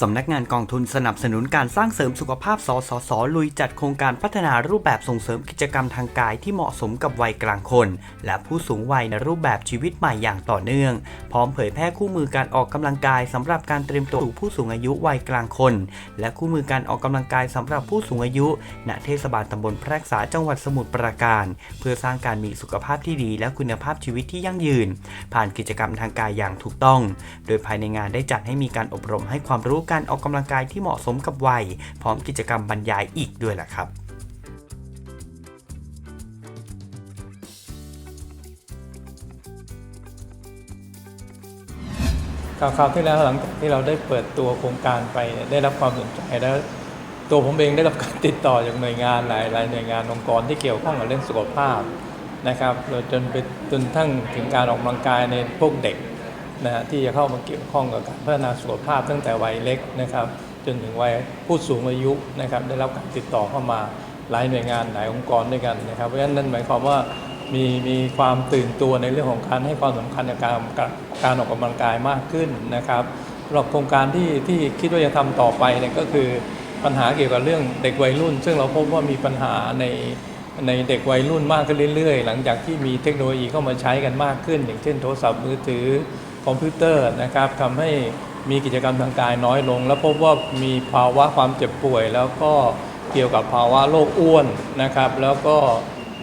สำนักงานกองทุนสนับสนุนการสร้างเสริมสุขภาพสสส ลุยจัดโครงการพัฒนารูปแบบส่งเสริมกิจกรรมทางกายที่เหมาะสมกับวัยกลางคน และผู้สูงวัยในรูปแบบชีวิตใหม่อย่างต่อเนื่อง พร้อมเผยแพร่คู่มือการออกกำลังกายสำหรับการเตรียมตัวสู่ผู้สูงอายุวัยกลางคน และคู่มือการออกกำลังกายสำหรับผู้สูงอายุ ณเทศบาลตำบลแพรกษาจังหวัดสมุทรปราการ เพื่อสร้างการมีสุขภาพที่ดี และคุณภาพชีวิตที่ยั่งยืน ผ่านกิจกรรมทางกายอย่างถูกต้อง โดยภายในงานได้จัดให้มีการอบรมให้ความรู้การออกกำลังกายที่เหมาะสมกับวัย พร้อมกิจกรรมบรรยายอีกด้วยแหละครับคราวคราวที่แล้วหลังจากที่เราได้เปิดตัวโครงการไปได้รับความสนใจแล้วตัวผมเองได้รับการติดต่อจากหน่วยงานหลายหลายหน่วยงานองค์กรที่เกี่ยวข้องกับเรื่องสุขภาพนะครับโดยจนไปจนทั้งถึงการออกกำลังกายในพวกเด็ก นะที่จะเข้ามาเกี่ยวข้องกับการพัฒนาสุขภาพตั้งแต่วัยเล็กนะครับ จนถึงวัยผู้สูงอายุนะครับ ได้รับการติดต่อเข้ามาหลายหน่วยงานหลายองค์กรด้วยกันนะครับ เพราะฉะนั้นนั่นหมายความว่ามีมีความตื่นตัวในเรื่องของการให้ความสำคัญกับการการออกกำลังกายมากขึ้นนะครับสำหรับโครงการที่ที่คิดว่าจะทำต่อไปเนี่ยก็คือปัญหาเกี่ยวกับเรื่องเด็กวัยรุ่น ซึ่งเราพบว่ามีปัญหาในในเด็กวัยรุ่นมากขึ้นเรื่อยๆ หลังจากที่มีเทคโนโลยีเข้ามาใช้กันมากขึ้น อย่างเช่นโทรศัพท์มือถือ คอมพิวเตอร์นะครับทำให้มีกิจกรรมทางกายน้อยลง แล้วพบว่ามีภาวะความเจ็บป่วย แล้วก็เกี่ยวกับภาวะโรคอ้วนนะครับ แล้วก็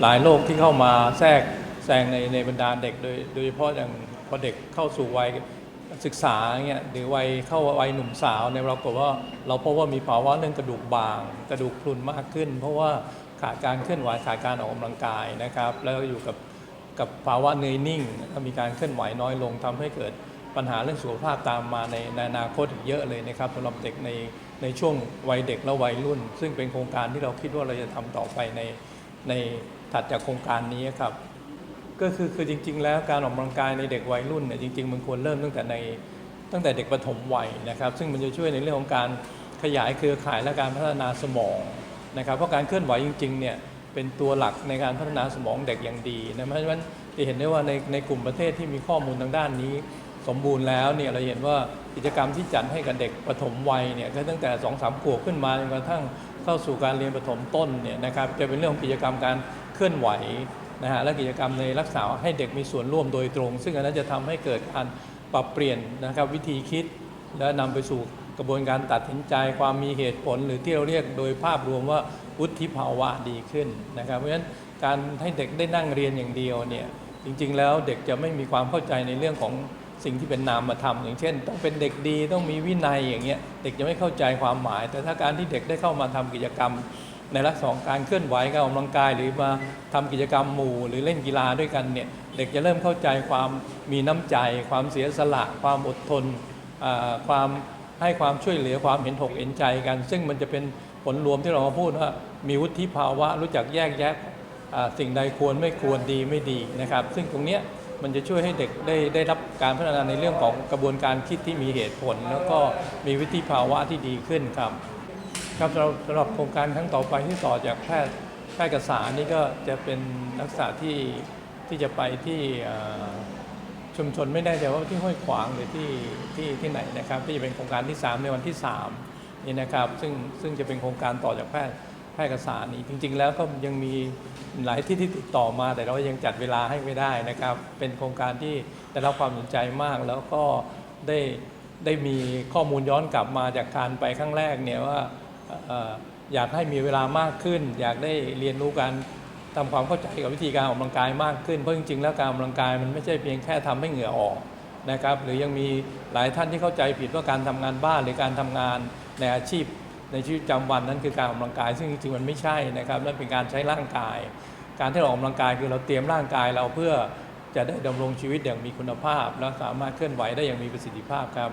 หลายโรคที่เข้ามาแทรกแซงในในบรรดาเด็กโดยโดยเฉพาะอย่างพอเด็กเข้าสู่วัยศึกษาเงี้ยหรือวัยเข้าวัยหนุ่มสาวเนี่ยเราก็ว่าเราพบว่ามีภาวะเรื่องกระดูกบาง กระดูกพรุนมากขึ้น เพราะว่าขาดการเคลื่อนไหวขาดการออกกำลังกายนะครับ แล้วอยู่กับ กับภาวะเนยนิ่งแล้วมีการเคลื่อนไหวน้อยลงทำให้เกิดปัญหาเรื่องสุขภาพตามมาในในอนาคตอีกเยอะเลยนะครับสำหรับเด็กในในช่วงวัยเด็กและวัยรุ่น ซึ่งเป็นโครงการที่เราคิดว่าเราจะทำต่อไปในในถัดจากโครงการนี้ครับก็คือคือจริง ๆ แล้วการออกกำลังกายในเด็กวัยรุ่นเนี่ยจริง ๆ มันควรเริ่มตั้งแต่ในตั้งแต่เด็กปฐมวัยนะครับ ซึ่งมันจะช่วยในเรื่องของการขยายเครือข่ายและการพัฒนาสมองนะครับเพราะการเคลื่อนไหวจริงๆเนี่ย เป็นตัวหลักในการพัฒนาสมองเด็กอย่างดีนะเพราะฉะนั้นจะเห็นได้ว่าในในกลุ่มประเทศที่มีข้อมูลทางด้านนี้ สมบูรณ์แล้วเนี่ยเราเห็นว่ากิจกรรมที่จัดให้กับเด็กปฐมวัยเนี่ยก็ตั้งแต่2อสามขวบขึ้นมาจนกระทั่งเข้าสู่การเรียนปฐมต้นเนี่ยนะครับจะเป็นเรื่องของกิจกรรมการเคลื่อนไหวนะฮะและกิจกรรมในรักษาให้เด็กมีส่วนร่วมโดยตรง ซึ่งอันนั้นจะทำให้เกิดการปรับเปลี่ยนนะครับวิธีคิดและนำไปสู่ กระบวนการตัดสินใจความมีเหตุผลหรือที่เราเรียกโดยภาพรวมว่าวุฒิภาวะดีขึ้นนะครับ เพราะฉะนั้นการให้เด็กได้นั่งเรียนอย่างเดียวเนี่ยจริง ๆ แล้วเด็กจะไม่มีความเข้าใจในเรื่องของสิ่งที่เป็นนามธรรมอย่างเช่น ต้องเป็นเด็กดีต้องมีวินัยอย่างเงี้ยเด็กจะไม่เข้าใจความหมาย แต่ถ้าการที่เด็กได้เข้ามาทำกิจกรรม ในลักษณะการเคลื่อนไหวการออกกำลังกาย หรือมาทำกิจกรรมหมู่ หรือเล่นกีฬาด้วยกันเนี่ยเด็กจะเริ่มเข้าใจความมีน้ำใจ ความเสียสละ ความอดทนความ ให้ความช่วยเหลือความเห็นถกเห็นใจกัน ซึ่งมันจะเป็นผลรวมที่เรามาพูดว่ามีวุฒิภาวะรู้จักแยกแยะสิ่งใดควรไม่ควรดีไม่ดีนะครับ ซึ่งตรงนี้มันจะช่วยให้เด็กได้ได้รับการพัฒนาในเรื่องของกระบวนการคิดที่มีเหตุผล แล้วก็มีวุฒิภาวะที่ดีขึ้นครับ ครับสำหรับสำหรับโครงการครั้งต่อไปที่ต่อจากแพทย์แพทย์กษานี่ก็จะเป็นลักษณะที่ที่จะไปที่ ชุมชนไม่แน่ใจว่าที่ห้วยขวางหรือที่ที่ที่ไหนนะครับ ที่จะเป็นโครงการที่ 3 ในวันที่3นี่นะครับ ซึ่งซึ่งจะเป็นโครงการต่อจากแพทย์แพทย์กษานี้จริง ๆ แล้วก็ยังมีหลายที่ที่ติดต่อมา แต่เรายังจัดเวลาให้ไม่ได้นะครับ เป็นโครงการที่ได้รับความสนใจมากแล้วก็ได้ได้มีข้อมูลย้อนกลับมาจากการไปครั้งแรกเนี่ยว่าเอ่ออยากให้มีเวลามากขึ้น อยากได้เรียนรู้การ ทำความเข้าใจกับวิธีการออกกำลังกายมากขึ้น เพราะจริงๆแล้วการออกกำลังกายมันไม่ใช่เพียงแค่ทำให้เหงื่อออกนะครับ หรือยังมีหลายท่านที่เข้าใจผิดว่าการทำงานบ้านหรือการทำงานในอาชีพ ในชีวิตประจำวันนั้นคือการออกกำลังกาย ซึ่งจริงๆมันไม่ใช่นะครับนั่นเป็นการใช้ร่างกาย การที่เราออกกำลังกายคือเราเตรียมร่างกายเราเพื่อจะได้ดำรงชีวิตอย่างมีคุณภาพ และสามารถเคลื่อนไหวได้อย่างมีประสิทธิภาพครับ